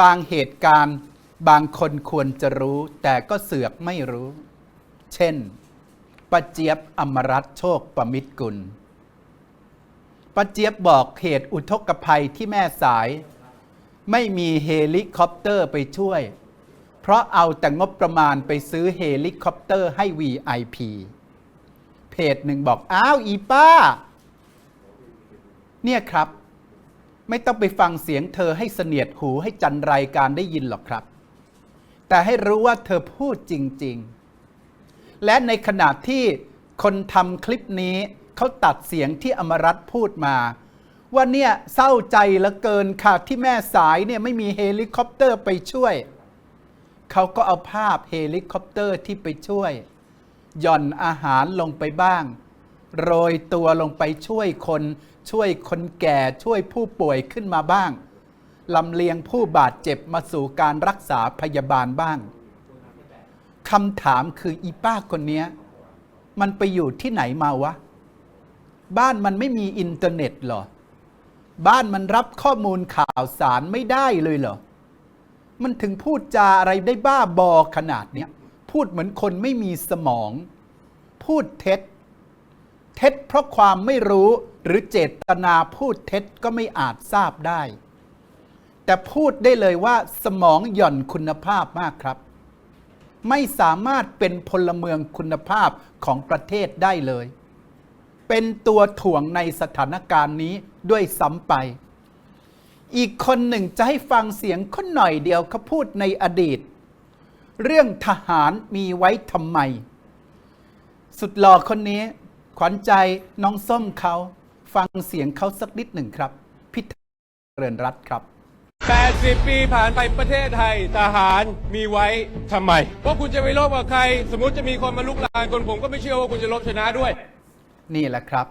บางเหตุการณ์บางคนควรจะรู้ แต่ก็เสือกไม่รู้ เช่นป้าเจี๊ยบอมรัตโชคประมิตรกุลป้าเจี๊ยบบอกเหตุอุทกภัยที่แม่สาย ไม่มีเฮลิคอปเตอร์ไปช่วย เพราะเอาแต่งบประมาณไปซื้อเฮลิคอปเตอร์ให้ VIP เพจหนึ่งบอก อ้าว อีป้า เนี่ยครับ ไม่ต้องไปฟังเสียงเธอให้เสนียดหูให้จันรายการได้ยินหรอกครับ แต่ให้รู้ว่าเธอพูดจริง ๆ และในขณะที่คนทำคลิปนี้เขาตัดเสียงที่อมรัตพูดมา ว่าเนี่ยเศร้าใจเหลือเกินค่ะที่แม่สายเนี่ยไม่มีเฮลิคอปเตอร์ไปช่วย เขาก็เอาภาพเฮลิคอปเตอร์ที่ไปช่วยหย่อนอาหารลงไปบ้าง โรยตัวลงไปช่วยคน ช่วยคนแก่ช่วยผู้ป่วยขึ้นมาบ้างลำเลียงผู้บาดเจ็บมาสู่การรักษาพยาบาลบ้างคำถามคืออีป้าคนนี้มันไปอยู่ที่ไหนมาวะ บ้านมันไม่มีอินเทอร์เน็ตหรอ บ้านมันรับข้อมูลข่าวสารไม่ได้เลยเหรอ มันถึงพูดจาอะไรได้บ้าบอขนาดเนี้ยพูดเหมือนคนไม่มีสมอง พูดเท็จ เท็จเพราะความไม่รู้ หรือเจตนาพูดเท็จก็ไม่อาจทราบได้ แต่พูดได้เลยว่าสมองหย่อนคุณภาพมากครับ ไม่สามารถเป็นพลเมืองคุณภาพของประเทศได้เลย เป็นตัวถ่วงในสถานการณ์นี้ด้วยซ้ำไป อีกคนหนึ่งจะให้ฟังเสียงคนหน่อยเดียวเขาพูดในอดีต เรื่องทหารมีไว้ทำไม สุดหล่อคนนี้ขวัญใจน้องส้มเขา ฟังเสียงเขาสักนิดหนึ่งครับ พิธเริญรัตน์ครับ 80 ปีผ่านไปประเทศไทยทหารมีไว้ทำไมเพราะคุณจะไปรบกับใคร สมมติจะมีคนมาลุกลานคนผมก็ไม่เชื่อว่าคุณจะรบชนะด้วย นี่แหละครับ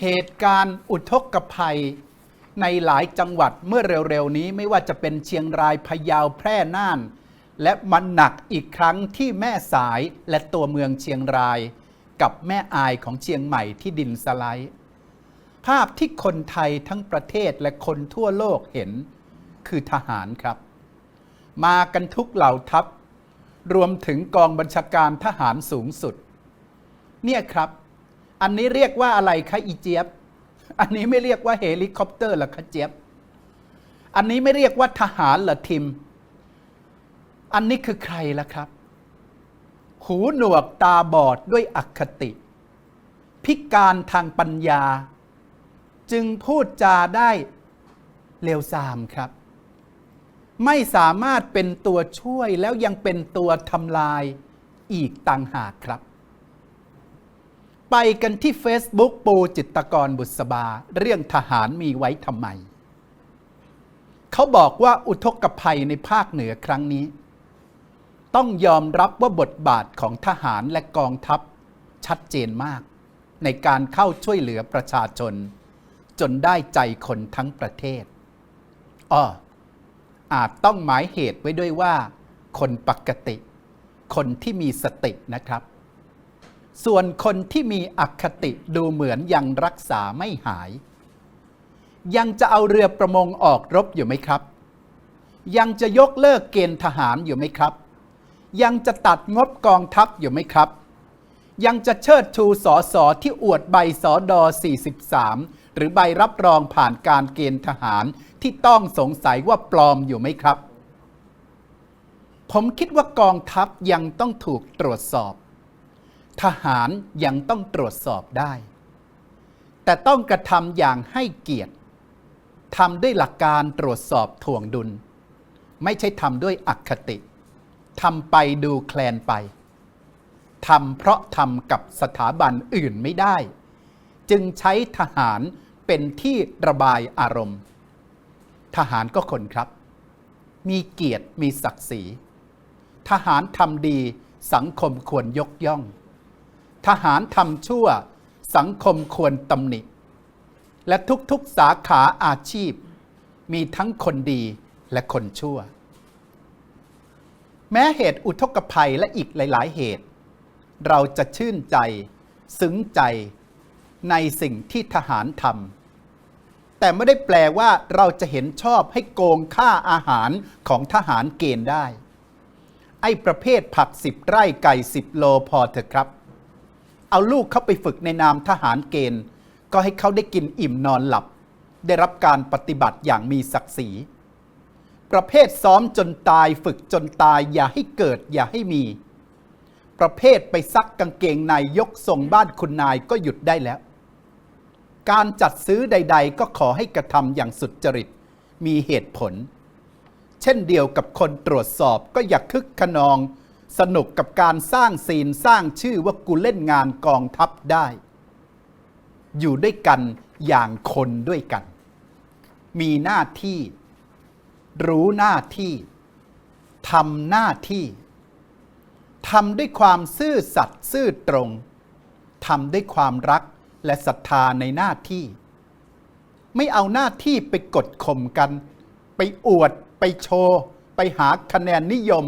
เหตุการณ์อุทกภัย ในหลายจังหวัดเมื่อเร็วๆ นี้ไม่ว่าจะเป็นเชียงรายพะเยาแพร่น่าน และมันหนักอีกครั้งที่แม่สายและตัวเมืองเชียงราย กับแม่อายของเชียงใหม่ที่ดินสไลด์ ภาพที่คนไทยทั้งประเทศและคนทั่วโลกเห็นคือทหารครับ มากันทุกเหล่าทัพ รวมถึงกองบัญชาการทหารสูงสุด เนี่ยครับ อันนี้เรียกว่าอะไรคะอีเจี๊ยบ อันนี้ไม่เรียกว่าเฮลิคอปเตอร์หรอคะเจี๊ยบ อันนี้ไม่เรียกว่าทหารหรอทิม อันนี้คือใครล่ะครับ หูหนวกตาบอดด้วยอคติ พิการทางปัญญา จึงพูดจาได้เลวทรามครับ ไม่สามารถเป็นตัวช่วยแล้วยังเป็นตัวทำลายอีกต่างหากครับ ไปกันที่ Facebook ปูจิตกรบุษบา เรื่องทหารมีไว้ทำไม เขาบอกว่าอุทกภัยในภาคเหนือครั้งนี้ ต้องยอมรับว่าบทบาทของทหารและกองทัพชัดเจนมาก ในการเข้าช่วยเหลือประชาชน จนได้ใจคนทั้งประเทศอ้ออาจต้องหมายเหตุไว้ด้วยว่า คนปกติ คนที่มีสตินะครับ ส่วนคนที่มีอคติดูเหมือนยังรักษาไม่หาย ยังจะเอาเรือประมงออกรบอยู่ไหมครับ ยังจะยกเลิกเกณฑ์ทหารอยู่ไหมครับ ยังจะตัดงบกองทัพอยู่ไหมครับ ยังจะเชิดชูสอสอที่อวดใบสอดอ43 หรือใบรับรองผ่านการเกณฑ์ทหารที่ต้องสงสัยว่าปลอมอยู่ไหมครับ ผมคิดว่ากองทัพยังต้องถูกตรวจสอบ ทหารยังต้องตรวจสอบได้ แต่ต้องกระทำอย่างให้เกียรติทำด้วยหลักการตรวจสอบถ่วงดุล ไม่ใช่ทำด้วยอคติทำไปดูแคลนไปทำเพราะทำกับสถาบันอื่นไม่ได้ จึงใช้ทหาร เป็นที่ระบายอารมณ์ ทหารก็คนครับ มีเกียรติมีศักดิ์ศรี ทหารทำดีสังคมควรยกย่อง ทหารทำชั่ว สังคมควรตำหนิ และทุกๆสาขาอาชีพ มีทั้งคนดีและคนชั่ว แม้เหตุอุทกภัยและอีกหลาย ๆ เหตุ เราจะชื่นใจ ซึ้งใจ ในสิ่งที่ทหารทำแต่ไม่ได้แปลว่าเราจะเห็นชอบให้โกงค่าอาหารของทหารเกณฑ์ได้ ไอ้ประเภทผักสิบไร่ไก่สิบโลพอเถอะครับ เอาลูกเขาไปฝึกในนามทหารเกณฑ์ ก็ให้เขาได้กินอิ่มนอนหลับ ได้รับการปฏิบัติอย่างมีศักดิ์ศรีประเภทซ้อมจนตายฝึกจนตายอย่าให้เกิดอย่าให้มี ประเภทไปซักกางเกงในยกส่งบ้านคุณนายก็หยุดได้แล้ว การจัดซื้อใด ๆ ก็ขอให้กระทำอย่างสุดจริต มีเหตุผล เช่นเดียวกับคนตรวจสอบก็อย่าคึกขนอง สนุกกับการสร้างซีนสร้างชื่อว่ากูเล่นงานกองทัพได้ อยู่ด้วยกันอย่างคนด้วยกัน มีหน้าที่ รู้หน้าที่ทำหน้าที่ทำด้วยความซื่อสัตย์ซื่อตรงทำด้วยความรัก และศรัทธาในหน้าที่ ไม่เอาหน้าที่ไปกดข่มกัน ไปอวด ไปโชว์ ไปหาคะแนนนิยม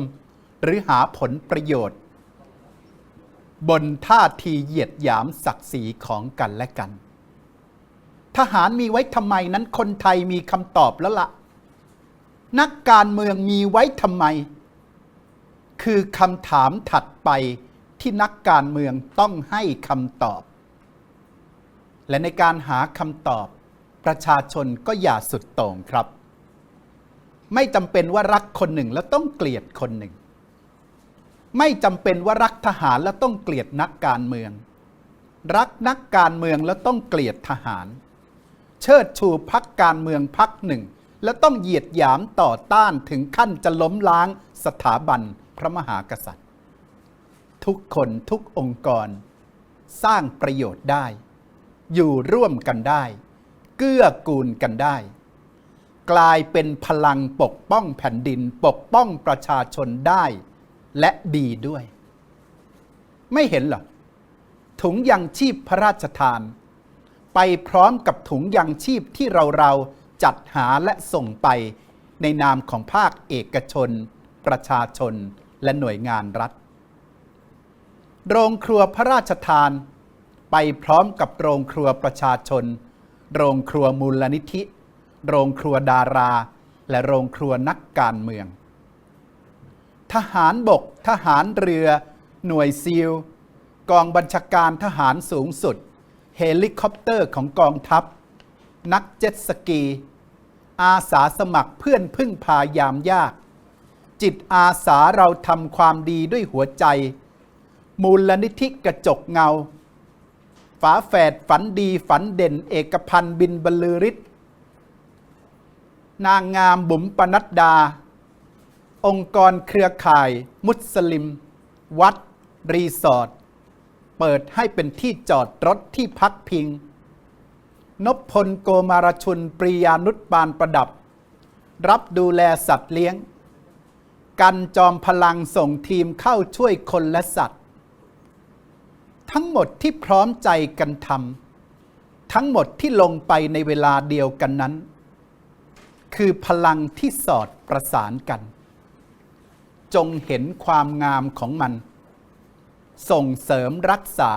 หรือหาผลประโยชน์ บนท่าทีเหยียดหยามศักดิ์ศรีของกันและกัน ทหารมีไว้ทำไมนั้นคนไทยมีคำตอบแล้วละ่ะ นักการเมืองมีไว้ทำไม คือคำถามถัดไปที่นักการเมืองต้องให้คำตอบ และในการหาคำตอบ ประชาชนก็อย่าสุดโต่งครับ ไม่จำเป็นว่ารักคนหนึ่งแล้วต้องเกลียดคนหนึ่ง ไม่จำเป็นว่ารักทหารแล้วต้องเกลียดนักการเมือง รักนักการเมืองแล้วต้องเกลียดทหาร เชิดชูพักการเมืองพักหนึ่ง แล้วต้องเหยียดหยามต่อต้านถึงขั้นจะล้มล้างสถาบันพระมหากษัตริย์ ทุกคนทุกองค์กร สร้างประโยชน์ได้ อยู่ร่วมกันได้ เกื้อกูลกันได้ กลายเป็นพลังปกป้องแผ่นดินปกป้องประชาชนได้ และดีด้วย ไม่เห็นเหรอถุงยังชีพพระราชทาน ไปพร้อมกับถุงยังชีพที่เราเราจัดหาและส่งไปในนามของภาคเอกชน ประชาชนและหน่วยงานรัฐ โรงครัวพระราชทาน ไปพร้อมกับโรงครัวประชาชน โรงครัวมูลนิธิ โรงครัวดารา และโรงครัวนักการเมือง ทหารบก ทหารเรือ หน่วยซีล กองบัญชาการทหารสูงสุด เฮลิคอปเตอร์ของกองทัพ นักเจ็ตสกี อาสาสมัครเพื่อนพึ่งพายามยาก จิตอาสาเราทำความดีด้วยหัวใจ มูลนิธิกระจกเงา ฝาแฝดฝันดีฝันเด่น เอกพันธ์บินบรรลือฤทธิ์นางงามบุ๋มปนัดดา องค์กรเครือข่าย มุสลิม วัด รีสอร์ทเปิดให้เป็นที่จอดรถที่พักพิง นพพลโกมารชุนปริยานุชปานประดับ รับดูแลสัตว์เลี้ยง กันจอมพลังส่งทีมเข้าช่วยคนและสัตว์ ทั้งหมดที่พร้อมใจกันทำทั้งหมดที่ลงไปในเวลาเดียวกันนั้น คือพลังที่สอดประสานกัน จงเห็นความงามของมัน ส่งเสริมรักษา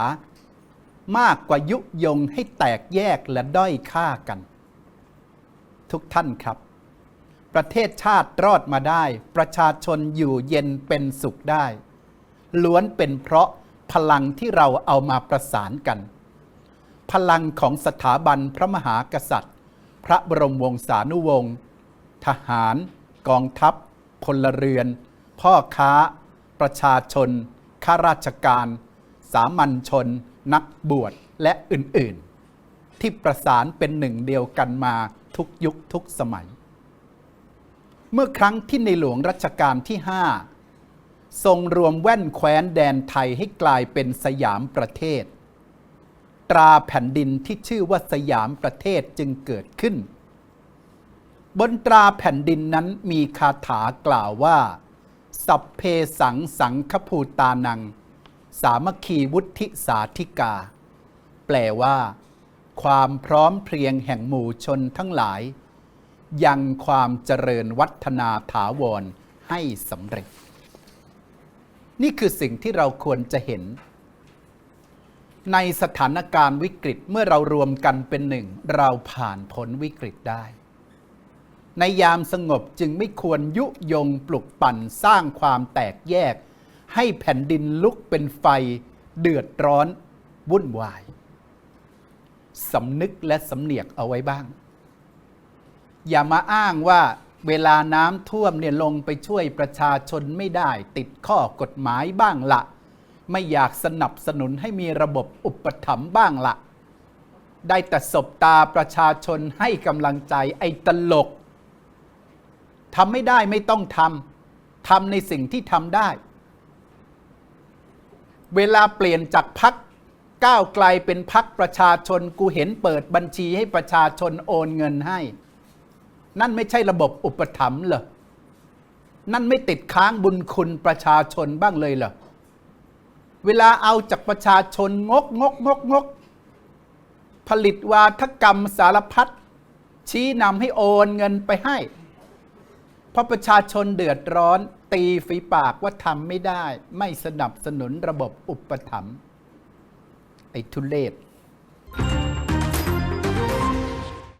มากกว่ายุยงให้แตกแยกและด้อยค่ากัน ทุกท่านครับ ประเทศชาติรอดมาได้ ประชาชนอยู่เย็นเป็นสุขได้ ล้วนเป็นเพราะ พลังที่เราเอามาประสานกัน พลังของสถาบันพระมหากษัตริย์ พระบรมวงศานุวงศ์ทหาร กองทัพพลเรือน พ่อค้า ประชาชนข้าราชการ สามัญชน นักบวชและอื่นๆ ที่ประสานเป็นหนึ่งเดียวกันมาทุกยุคทุกสมัย เมื่อครั้งที่ในหลวงรัชกาลที่ 5 ทรงรวมแว่นแคว้นแดนไทยให้กลายเป็นสยามประเทศ ตราแผ่นดินที่ชื่อว่าสยามประเทศจึงเกิดขึ้น บนตราแผ่นดินนั้นมีคาถากล่าวว่า สัพเพสังสังคภูตานัง สามัคคีวุฒิสาธิกา แปลว่า ความพร้อมเพรียงแห่งหมู่ชนทั้งหลาย ยังความเจริญวัฒนาถาวรให้สำเร็จ นี่คือสิ่งที่เราควรจะเห็น ในสถานการณ์วิกฤตเมื่อเรารวมกันเป็นหนึ่ง เราผ่านพ้นวิกฤตได้ ในยามสงบจึงไม่ควรยุยงปลุกปั่นสร้างความแตกแยก ให้แผ่นดินลุกเป็นไฟ เดือดร้อน วุ่นวายสำนึกและสำเนียกเอาไว้บ้าง อย่ามาอ้างว่า เวลาน้ำท่วมเนี่ยลงไปช่วยประชาชนไม่ได้ ติดข้อกฎหมายบ้างละ ไม่อยากสนับสนุนให้มีระบบอุปถัมภ์บ้างละ ได้แต่สบตาประชาชนให้กำลังใจไอ้ตลกทำไม่ได้ไม่ต้องทำทำในสิ่งที่ทำได้ เวลาเปลี่ยนจากพักก้าวไกลเป็นพักประชาชนกูเห็นเปิดบัญชีให้ประชาชนโอนเงินให้ นั่นไม่ใช่ระบบอุปถัมภ์เหรอ นั่นไม่ติดค้างบุญคุณประชาชนบ้างเลยเหรอ เวลาเอาจากประชาชนงกงกงกงก ผลิตวาทกรรมสารพัดชี้นำให้โอนเงินไปให้ เพราะประชาชนเดือดร้อนตีฝีปากว่าทำไม่ได้ ไม่สนับสนุนระบบอุปถัมภ์ไอ้ทุเลศ